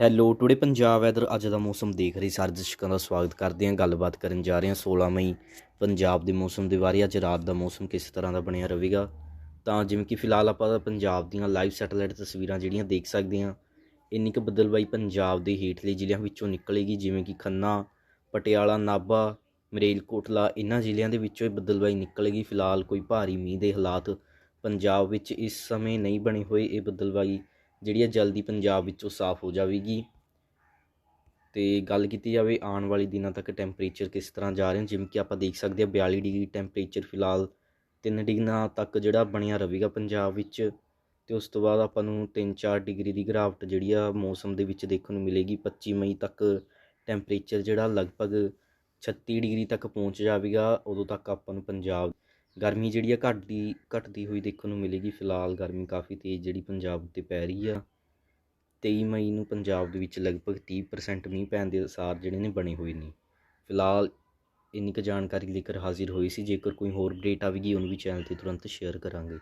Hello today Punjab weather ਅੱਜ ਦਾ ਮੌਸਮ ਦੇਖ ਰਹੀ ਸਾਰੇ ਦਰਸ਼ਕਾਂ ਦਾ ਸਵਾਗਤ ਕਰਦੇ ਹਾਂ। ਗੱਲਬਾਤ ਕਰਨ ਜਾ ਰਹੇ ਹਾਂ 16 ਮਈ। ਪੰਜਾਬ ਦੇ ਮੌਸਮ ਦੇ ਬਾਰੇ ਅੱਜ ਰਾਤ ਦਾ ਮੌਸਮ ਕਿਸ ਤਰ੍ਹਾਂ ਦਾ ਬਣਿਆ ਰਹੇਗਾ? ਤਾਂ ਜਿਵੇਂ ਕਿ ਫਿਲਹਾਲ ਆਪਾਂ ਪੰਜਾਬ ਦੀਆਂ ਲਾਈਵ ਸੈਟੇਲਾਈਟ ਤਸਵੀਰਾਂ ਜਿਹੜੀਆਂ ਦੇਖ ਸਕਦੇ ਹਾਂ, ਇੰਨੀ ਕੁ ਬਦਲਵਾਈ ਪੰਜਾਬ ਦੇ ਹੇਠਲੇ ਜ਼ਿਲ੍ਹਿਆਂ ਵਿੱਚੋਂ ਨਿਕਲੇਗੀ, ਜਿਵੇਂ ਕਿ ਖੰਨਾ, ਪਟਿਆਲਾ, ਨਾਭਾ, ਮਰੇਲਕੋਟਲਾ ਇਹਨਾਂ ਜ਼ਿਲ੍ਹਿਆਂ ਦੇ ਵਿੱਚੋਂ ਇਹ ਬਦਲਵਾਈ ਨਿਕਲੇਗੀ। ਫਿਲਹਾਲ ਕੋਈ ਭਾਰੀ ਮੀਂਹ ਦੇ ਹਾਲਾਤ ਪੰਜਾਬ ਵਿੱਚ ਇਸ ਸਮੇਂ ਨਹੀਂ ਬਣੇ ਹੋਏ ਇਹ ਬਦਲਵਾਈ। ਜਿਹੜੀ ਹੈ ਜਲਦੀ ਪੰਜਾਬ ਵਿੱਚੋਂ ਸਾਫ਼ ਹੋ ਜਾਵੇਗੀ। ਤੇ ਗੱਲ ਕੀਤੀ ਜਾਵੇ ਆਉਣ ਵਾਲੇ ਦਿਨਾਂ ਤੱਕ ਟੈਂਪਰੇਚਰ ਕਿਸ ਤਰ੍ਹਾਂ ਜਾ ਰਹੇ ਹਨ, ਜਿਵੇਂ ਕਿ ਆਪਾਂ ਦੇਖ ਸਕਦੇ ਹਾਂ 42 ਡਿਗਰੀ ਟੈਂਪਰੇਚਰ ਫਿਲਹਾਲ 3 ਡਿਗਰੀਆਂ ਤੱਕ ਜਿਹੜਾ ਬਣਿਆ ਰਹੇਗਾ ਪੰਜਾਬ ਵਿੱਚ। ਤੇ ਉਸ ਤੋਂ ਬਾਅਦ ਆਪਾਂ ਨੂੰ 3-4 ਡਿਗਰੀ ਦੀ ਗਿਰਾਵਟ ਜਿਹੜੀ ਆ ਮੌਸਮ ਦੇ ਵਿੱਚ ਦੇਖਣ ਨੂੰ ਮਿਲੇਗੀ। 25 ਮਈ ਤੱਕ ਟੈਂਪਰੇਚਰ ਜਿਹੜਾ ਲਗਭਗ 36 ਡਿਗਰੀ ਤੱਕ ਪਹੁੰਚ ਜਾਵੇਗਾ, ਉਦੋਂ ਤੱਕ ਆਪਾਂ ਨੂੰ ਪੰਜਾਬ ਗਰਮੀ ਜਿਹੜੀ ਆ ਘਟਦੀ ਘਟਦੀ ਹੋਈ ਦੇਖਣ ਨੂੰ ਮਿਲੇਗੀ ਫਿਲਹਾਲ ਗਰਮੀ ਕਾਫੀ ਤੇਜ਼ ਜਿਹੜੀ ਪੰਜਾਬ ਉੱਤੇ ਪੈ ਰਹੀ ਆ। 23 ਮਈ ਨੂੰ ਪੰਜਾਬ ਦੇ ਵਿੱਚ ਲਗਭਗ 30% ਮੀਂਹ ਪੈਣ ਦੇ ਅਸਾਰ ਜਿਹੜੇ ਨੇ ਬਣੇ ਹੋਏ ਨੇ। ਫਿਲਹਾਲ ਇੰਨੀ ਕੁ ਜਾਣਕਾਰੀ ਲੇਕਰ ਹਾਜ਼ਰ ਹੋਈ ਸੀ, ਜੇਕਰ ਕੋਈ ਹੋਰ ਅਪਡੇਟ ਆਵੇਗੀ ਉਹਨੂੰ ਵੀ ਚੈਨਲ ਤੇ ਤੁਰੰਤ ਸ਼ੇਅਰ ਕਰਾਂਗੇ।